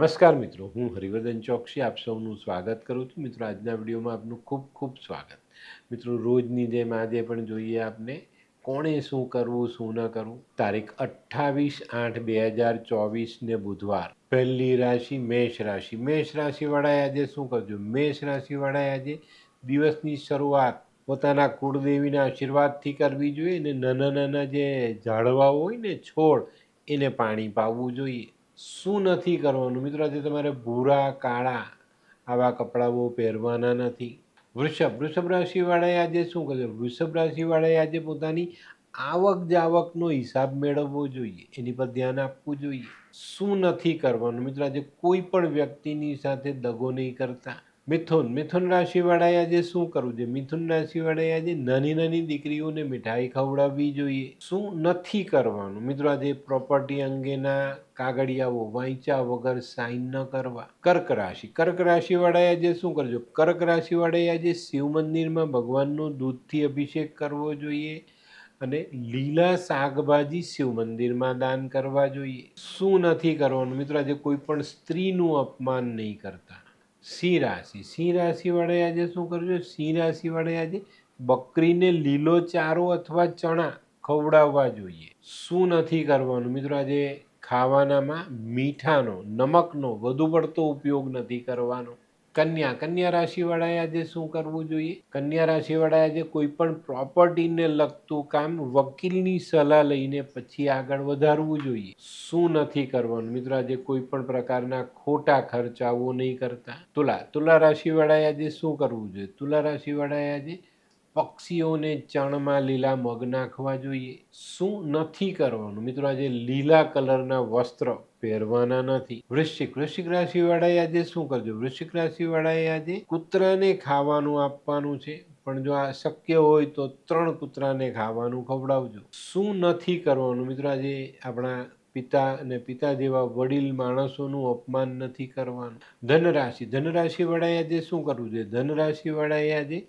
નમસ્કાર મિત્રો, હું હરિવર્ધન ચોકસી આપ સૌનું સ્વાગત કરું છું. મિત્રો, આજના વિડીયોમાં આપનું ખૂબ ખૂબ સ્વાગત. મિત્રો, રોજની જેમ આજે પણ જોઈએ આપને કોણે શું કરવું, શું ન કરવું? તારીખ અઠ્ઠાવીસ આઠ બે હજાર ચોવીસને બુધવાર. પહેલી રાશિ મેષ રાશિ. મેષ રાશિવાળાએ આજે શું કરજો? મેષ રાશિવાળાએ આજે દિવસની શરૂઆત પોતાના કુળદેવીના આશીર્વાદથી કરવી જોઈએ અને નાના નાના જે ઝાડવાઓ હોય ને છોડ, એને પાણી પાવવું જોઈએ. શું નથી કરવાનું? મિત્રો, આજે તમારે ભૂરા, કાળા આવા કપડાઓ પહેરવાના નથી. વૃષભ વૃષભ રાશિવાળાએ આજે શું કરશે વૃષભ રાશિવાળાએ આજે પોતાની આવક જાવકનો હિસાબ મેળવવો જોઈએ. એની પર ધ્યાન આપવું જોઈએ. શું નથી કરવાનું? મિત્રો, આજે કોઈ પણ વ્યક્તિની સાથે દગો નહીં કરતા. મિથુન. મિથુન રાશિવાળાએ આજે શું કરવું? જોઈએ મિથુન રાશિવાળાએ આજે નાની નાની દીકરીઓને મીઠાઈ ખવડાવવી જોઈએ. શું નથી કરવાનું? મિત્રો, આજે પ્રોપર્ટી અંગેના કાગળિયાઓ વાંચ્યા વગર સાઇન ન કરવા. કર્ક રાશિ. કર્ક રાશિવાળાએ આજે શું કરજો? કર્ક રાશિવાળાએ આજે શિવ મંદિરમાં ભગવાનનો દૂધથી અભિષેક કરવો જોઈએ અને લીલા શાકભાજી શિવ મંદિરમાં દાન કરવા જોઈએ. શું નથી કરવાનું? મિત્રો, આજે કોઈ પણ સ્ત્રીનું અપમાન નહીં કરતા. સિંહ રાશિ સિંહ રાશિવાળાએ આજે શું કરજો? સિંહ રાશિવાળાએ આજે બકરીને લીલો ચારો અથવા ચણા ખવડાવવા જોઈએ. શું નથી કરવાનું? મિત્રો, આજે ખાવાનામાં મીઠાનો, નમકનો વધુ પડતો ઉપયોગ નથી કરવાનો. કન્યા કન્યા રાશિવાળાએ આજે શું કરવું જોઈએ? કન્યા રાશિવાળાએ આજે કોઈ પણ પ્રોપર્ટીને લગતું કામ વકીલની સલાહ લઈને પછી આગળ વધારવું જોઈએ. શું નથી કરવાનું? મિત્રો, આજે કોઈ પણ પ્રકારના ખોટા ખર્ચાઓ નહીં કરતા. તુલા તુલા રાશિવાળાએ આજે શું કરવું જોઈએ? તુલા રાશિવાળાએ આજે પક્ષીઓને ચણમાં લીલા મગ નાખવા જોઈએ. શું નથી કરવાનું? મિત્રો, આજે લીલા કલરના વસ્ત્ર પહેરવાના નથી. વૃશ્ચિક વૃશ્ચિક રાશિવાળાએ આજે શું કરજો? વૃશ્ચિક રાશિવાળાએ આજે કૂતરાને ખાવાનું આપવાનું છે. પણ જો આ શક્ય હોય તો ત્રણ કૂતરાને ખાવાનું ખવડાવજો. શું નથી કરવાનું? મિત્રો, આજે આપણા પિતા અને પિતા જેવા વડીલ માણસોનું અપમાન નથી કરવાનું. ધનરાશિ, ધનરાશિવાળાએ આજે શું કરવું છે ધનરાશિવાળાએ આજે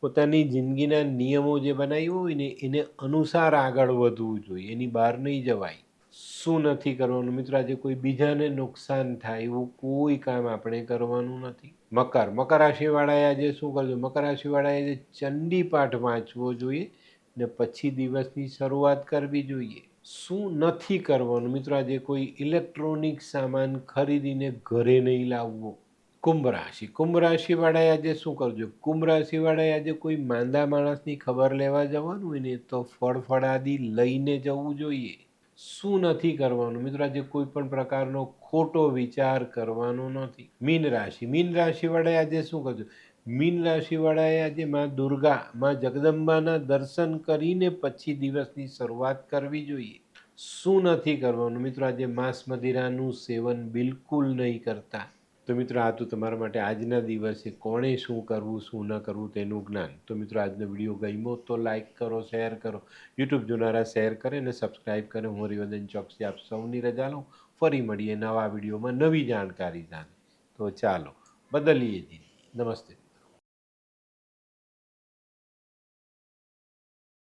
પોતાની જિંદગીના નિયમો જે બનાવ્યો હોય ને, એને અનુસાર આગળ વધવું જોઈએ. એની બહાર નહીં જવાય. શું નથી કરવાનું? મિત્રો, આજે કોઈ બીજાને નુકસાન થાય એવું કોઈ કામ આપણે કરવાનું નથી. મકર. મકર રાશિવાળાએ આજે શું કરજો? મકર રાશિવાળાએ આજે ચંડી પાઠ વાંચવો જોઈએ ને પછી દિવસની શરૂઆત કરવી જોઈએ. શું નથી કરવાનું? મિત્રો, આજે કોઈ ઇલેક્ટ્રોનિક સામાન ખરીદીને ઘરે નહીં લાવવો. કુંભ રાશિ. કુંભ રાશિવાળાએ આજે શું કરજો? કુંભ રાશિવાળાએ આજે કોઈ માંદા માણસની ખબર લેવા જવાનું હોય ને તો ફળફળાદી લઈને જવું જોઈએ. શું નથી કરવાનું? મિત્રો, આજે કોઈ પણ પ્રકારનો ખોટો વિચાર કરવાનો નથી. મીન રાશિ. મીન રાશિવાળાએ આજે શું કરજો? મીન રાશિવાળાએ આજે માં દુર્ગા, માં જગદંબાના દર્શન કરીને પછી દિવસની શરૂઆત કરવી જોઈએ. શું નથી કરવાનું? મિત્રો, આજે માંસ મદિરાનું સેવન બિલકુલ નહીં કરતા. તો મિત્રો, આ તો તમારા માટે આજના દિવસે કોણે શું કરવું, શું ન કરવું તેનું જ્ઞાન. તો મિત્રો, આજનો વીડિયો ગમ્યો તો લાઈક કરો, શેર કરો. યુટ્યુબ જોનારા શેર કરે અને સબસ્ક્રાઈબ કરે. હું હરિવર્ધન ચોકસી આપ સૌની રજા લઉં. ફરી મળીએ નવા વિડીયોમાં નવી જાણકારી જાણે તો ચાલો, બદલીએ જી નમસ્તે.